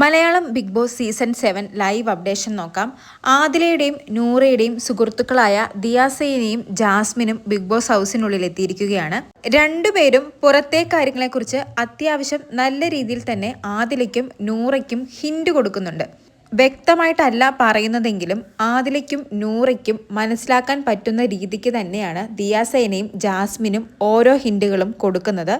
Malayalam Bigg Boss season seven live updation നോക്കാം. ആദിലയുടെയും നൂറയുടെയും സുഹൃത്തുക്കളായ ദിയാസയിനെയും ജാസ്മിനും ബിഗ് ബോസ് ഹൗസിനുള്ളിൽ എത്തിയിരിക്കുകയാണ്. രണ്ടുപേരും പുറത്തെ കാര്യങ്ങളെക്കുറിച്ച് അത്യാവശ്യം നല്ല രീതിയിൽ തന്നെ ആദിലയ്ക്കും നൂറയ്ക്കും ഹിൻഡ് കൊടുക്കുന്നുണ്ട്. വ്യക്തമായിട്ടല്ല പറയുന്നതെങ്കിലും ആദിലയ്ക്കും നൂറയ്ക്കും മനസ്സിലാക്കാൻ പറ്റുന്ന രീതിക്ക് തന്നെയാണ് ദിയാസേനയും ജാസ്മിനും ഓരോ ഹിൻഡുകളും കൊടുക്കുന്നത്.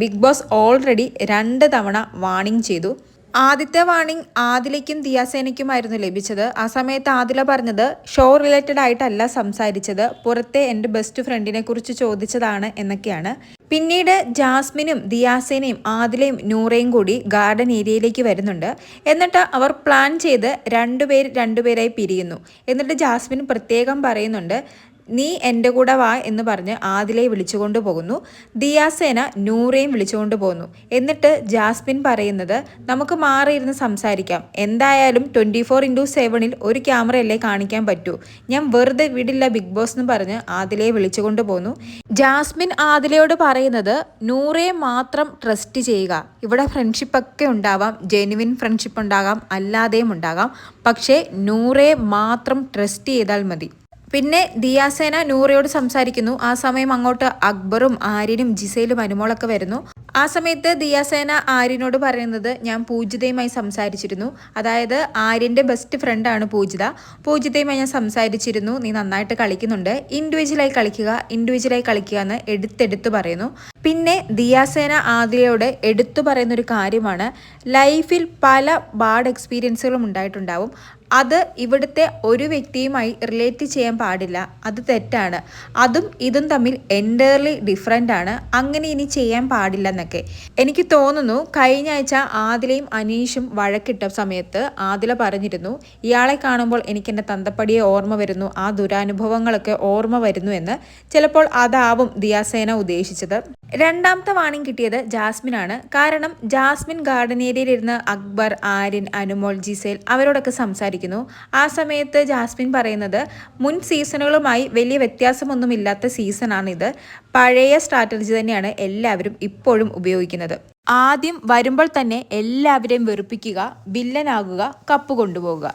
ബിഗ് ബോസ് ഓൾറെഡി രണ്ട് തവണ വാണിംഗ് ചെയ്തു. ആദ്യത്തെ വാണിംഗ് ആദിലയ്ക്കും ദിയാസേനയ്ക്കുമായിരുന്നു ലഭിച്ചത്. ആ സമയത്ത് ആദില പറഞ്ഞത് ഷോ റിലേറ്റഡ് ആയിട്ടല്ല സംസാരിച്ചത്. പുറത്തെ എന്റെ ബെസ്റ്റ് ഫ്രണ്ടിനെ കുറിച്ച് ചോദിച്ചതാണ് എന്നൊക്കെയാണ്. പിന്നീട് ജാസ്മിനും ദിയാസേനയും ആദിലയും നൂറയും കൂടി ഗാർഡൻ ഏരിയയിലേക്ക് വരുന്നുണ്ട്. എന്നിട്ട് അവർ പ്ലാൻ ചെയ്ത് രണ്ടുപേർ രണ്ടുപേരായി പിരിയുന്നു. എന്നിട്ട് ജാസ്മിൻ പ്രത്യേകം പറയുന്നുണ്ട് നീ എന്റെ കൂടെ വാ എന്ന് പറഞ്ഞ് ആദിലയെ വിളിച്ചുകൊണ്ട് പോകുന്നു. ദിയാസേന നൂറേയും വിളിച്ചുകൊണ്ട് പോകുന്നു. എന്നിട്ട് ജാസ്മിൻ പറയുന്നത് നമുക്ക് മാറിയിരുന്ന് സംസാരിക്കാം. എന്തായാലും ട്വന്റി ഫോർ ഇന്റു സെവനിൽ ഒരു ക്യാമറയല്ലേ കാണിക്കാൻ പറ്റൂ. ഞാൻ വെറുതെ വിടില്ല ബിഗ് ബോസ് എന്ന് പറഞ്ഞ് ആദിലയെ വിളിച്ചുകൊണ്ട് പോകുന്നു. ജാസ്മിൻ ആദിലയോട് പറയുന്നത് നൂറേ മാത്രം ട്രസ്റ്റ് ചെയ്യുക. ഇവിടെ ഫ്രണ്ട്ഷിപ്പൊക്കെ ഉണ്ടാവാം. ജെനുവിൻ ഫ്രണ്ട്ഷിപ്പ് ഉണ്ടാകാം. അല്ലാതെയും ഉണ്ടാകാം. പക്ഷേ നൂറേ മാത്രം ട്രസ്റ്റ് ചെയ്താൽ മതി. പിന്നെ ദിയാസേന നൂറയോട് സംസാരിക്കുന്നു. ആ സമയം അങ്ങോട്ട് അക്ബറും ആര്യനും ജിസയിലും അനുമോളൊക്കെ വരുന്നു. ആ സമയത്ത് ദിയാസേന ആര്യനോട് പറയുന്നത് ഞാൻ പൂജിതയുമായി സംസാരിച്ചിരുന്നു. അതായത് ആര്യന്റെ ബെസ്റ്റ് ഫ്രണ്ടാണ് പൂജിത. പൂജിതയുമായി ഞാൻ സംസാരിച്ചിരുന്നു. നീ നന്നായിട്ട് കളിക്കുന്നുണ്ട്. ഇൻഡിവിജ്വലായി കളിക്കുക ഇൻഡിവിജ്വലായി കളിക്കുക എന്ന് എടുത്തെടുത്ത് പറയുന്നു. പിന്നെ ദിയാസേന ആദിലയോട് എടുത്തു പറയുന്നൊരു കാര്യമാണ്. ലൈഫിൽ പല ബാഡ് എക്സ്പീരിയൻസുകളും ഉണ്ടായിട്ടുണ്ടാവും. അത് ഇവിടുത്തെ ഒരു വ്യക്തിയുമായി റിലേറ്റ് ചെയ്യാൻ പാടില്ല. അത് തെറ്റാണ്. അതും ഇതും തമ്മിൽ എന്റയർലി ഡിഫറെന്റ് ആണ്. അങ്ങനെ ഇനി ചെയ്യാൻ പാടില്ല എന്നൊക്കെ എനിക്ക് തോന്നുന്നു കഴിഞ്ഞ ആഴ്ച ആദിലയും അനീഷും വഴക്കിട്ട സമയത്ത് ആദില പറഞ്ഞിരുന്നു ഇയാളെ കാണുമ്പോൾ എനിക്ക് എന്റെ തന്തപ്പടിയെ ഓർമ്മ വരുന്നു. ആ ദുരാനുഭവങ്ങളൊക്കെ ഓർമ്മ വരുന്നു എന്ന്. ചിലപ്പോൾ അതാവും ദിയാസേന ഉദ്ദേശിച്ചത്. രണ്ടാമത്തെ വാണിംഗ് കിട്ടിയത് ജാസ്മിനാണ്. കാരണം ജാസ്മിൻ ഗാർഡൻ ഏരിയയിലിരുന്ന് അക്ബർ ആര്യൻ അനുമോൾ ജിസേൽ അവരോടൊക്കെ സംസാരിക്കുന്നു. ആ സമയത്ത് ജാസ്മിൻ പറയുന്നത് മുൻ സീസണുകളുമായി വലിയ വ്യത്യാസമൊന്നുമില്ലാത്ത സീസണാണിത്. പഴയ സ്ട്രാറ്റജി തന്നെയാണ് എല്ലാവരും ഇപ്പോഴും ഉപയോഗിക്കുന്നത്. ആദ്യം വരുമ്പോൾ തന്നെ എല്ലാവരെയും വെറുപ്പിക്കുക വില്ലനാകുക കപ്പ് കൊണ്ടുപോകുക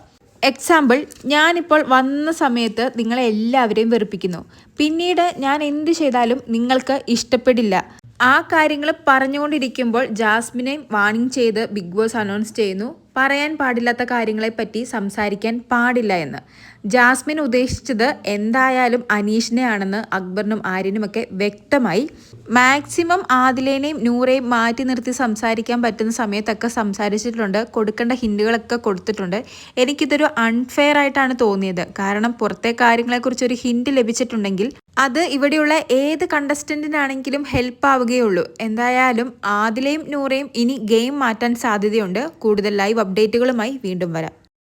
എക്സാമ്പിൾ ഞാനിപ്പോൾ വന്ന സമയത്ത് നിങ്ങളെ എല്ലാവരെയും വെറുപ്പിക്കുന്നു. പിന്നീട് ഞാൻ എന്ത് ചെയ്താലും നിങ്ങൾക്ക് ഇഷ്ടപ്പെടില്ല. ആ കാര്യങ്ങൾ പറഞ്ഞുകൊണ്ടിരിക്കുമ്പോൾ ജാസ്മിനെ വാണിംഗ് ചെയ്ത് ബിഗ് ബോസ് അനൗൺസ് ചെയ്യുന്നു. പറയാൻ പാടില്ലാത്ത കാര്യങ്ങളെപ്പറ്റി സംസാരിക്കാൻ പാടില്ല എന്ന്. ജാസ്മിൻ ഉദ്ദേശിച്ചത് എന്തായാലും അനീഷിനെ അനീഷിനെയാണെന്ന് അക്ബറിനും ആര്യനുമൊക്കെ വ്യക്തമായി. മാക്സിമം ആദിലേനെയും നൂറേയും മാറ്റി നിർത്തി സംസാരിക്കാൻ പറ്റുന്ന സമയത്തൊക്കെ സംസാരിച്ചിട്ടുണ്ട്. കൊടുക്കേണ്ട ഹിൻഡുകളൊക്കെ കൊടുത്തിട്ടുണ്ട്. എനിക്കിതൊരു അൺഫെയർ ആയിട്ടാണ് തോന്നിയത്. കാരണം പുറത്തെ കാര്യങ്ങളെക്കുറിച്ച് ഒരു ഹിൻഡ് ലഭിച്ചിട്ടുണ്ടെങ്കിൽ അത് ഇവിടെയുള്ള ഏത് കണ്ടസ്റ്റന്റിനാണെങ്കിലും ഹെൽപ്പ് ആവുകയുള്ളൂ. എന്തായാലും ആദിലയും നൂറേയും ഇനി ഗെയിം മാറ്റാൻ സാധ്യതയുണ്ട്. കൂടുതൽ ലൈവ് അപ്ഡേറ്റുകളുമായി വീണ്ടും വരാം.